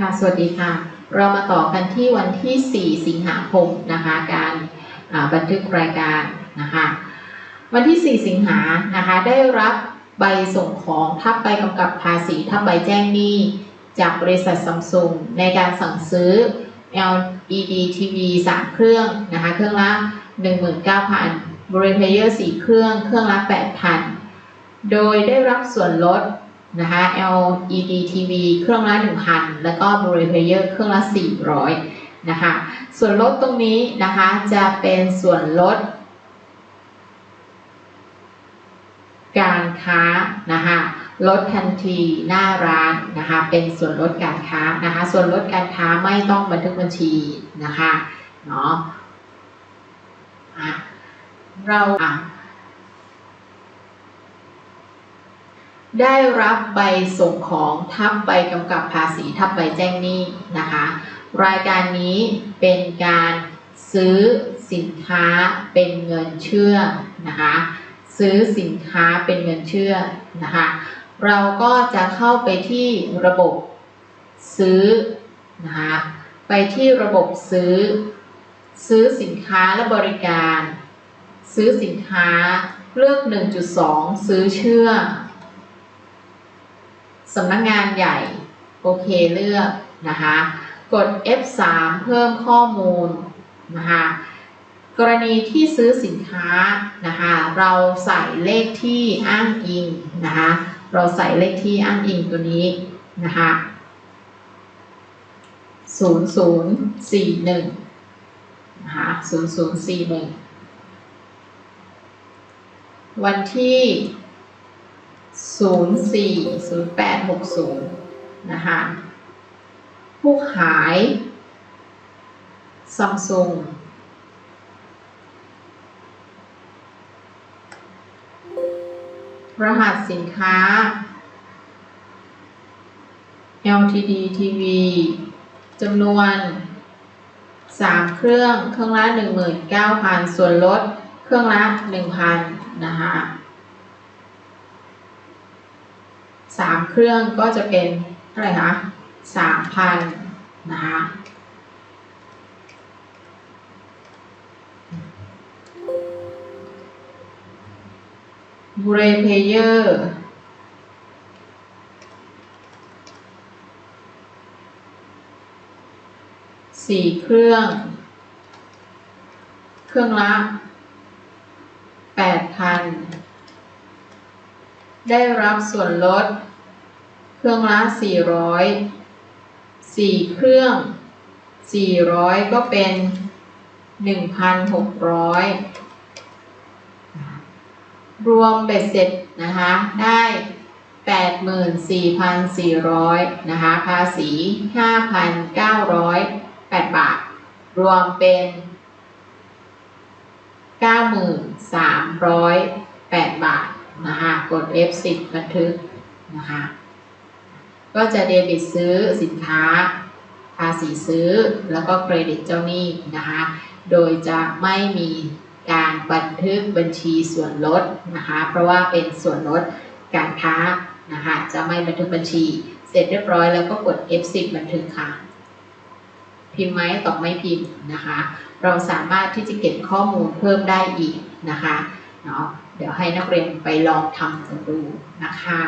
ค่ะ สวัสดีค่ะ เรามาต่อกันที่วันที่ 4 สิงหาคมนะคะ การบันทึกรายการนะคะ วันที่ 4 สิงหานะคะ ได้รับใบส่งของทับใบกำกับภาษีทับใบแจ้งหนี้ จากบริษัทซัมซุงในการสั่งซื้อ LED TV 3 เครื่องนะคะ เครื่องละ 19,000บริเพเยอร์4เครื่อง เครื่องละ 8,000 โดยได้รับส่วนลด นะคะ LED TV เครื่องละ 1,000 แล้วก็ Blu-ray Player เครื่องละ 400 นะคะ ส่วนลดตรงนี้นะคะจะเป็นส่วนลด การค้านะคะลดทันทีหน้าร้านนะคะเป็นส่วนลดการค้านะคะ ส่วนลดการค้าไม่ต้องบันทึกบัญชีนะคะเนาะเราอะ ได้รับใบส่งของทับใบกำกับภาษีทับใบแจ้งหนี้นะคะ รายการนี้เป็นการซื้อสินค้าเป็นเงินเชื่อนะคะ ซื้อสินค้าเป็นเงินเชื่อนะคะ เราก็จะเข้าไปที่ระบบซื้อนะคะไปที่ระบบซื้อ ซื้อสินค้าและบริการ ซื้อสินค้าเลือก 1.2 ซื้อเชื่อ สำนักงงานใหญ่ โอเคเลือกนะคะ กด F3 เพิ่มข้อมูลนะคะกรณีที่ซื้อสินค้านะคะเราใส่เลขที่อ้างอิงนะคะเราใส่เลขที่อ้างอิงตัวนี้นะคะ0041นะคะ0041 วันที่ 040860 นะคะผู้ขายซัมซุงรหัสสินค้า LTD TV จำนวน 3 เครื่อง เครื่องละ 19,000 ส่วนลด เครื่องละ 1,000 นะคะ สามเครื่องก็จะเป็นเท่าไหร่คะสามพันนะคะบูเรเพเยอร์สี่เครื่อง เครื่องละแปดพัน ได้รับส่วนลด เครื่องละสี่ร้อยสี่เครื่องสี่ร้อยก็เป็นหนึ่งพันหกร้อยรวมเบ็ดเสร็จนะคะ ได้แปดหมื่นสี่พันสี่ร้อยนะคะ ภาษีห้าพันเก้าร้อยแปดบาท รวมเป็นเก้าหมื่นสามร้อยแปดบาท กด F10 บันทึกนะคะ ก็จะเดบิตซื้อสินค้า ภาษีซื้อ แล้วก็เครดิตเจ้าหนี้นะคะ โดยจะไม่มีการบันทึกบัญชีส่วนลดนะคะ เพราะว่าเป็นส่วนลดการค้านะคะ จะไม่บันทึกบัญชี เสร็จเรียบร้อยแล้วก็กด F10 บันทึกค่ะ พิมพ์ไหมตอบไม่พิมพ์นะคะ เราสามารถที่จะเก็บข้อมูลเพิ่มได้อีกนะคะเนาะ เดี๋ยวให้นักเรียนไปลองทำกันดูนะคะ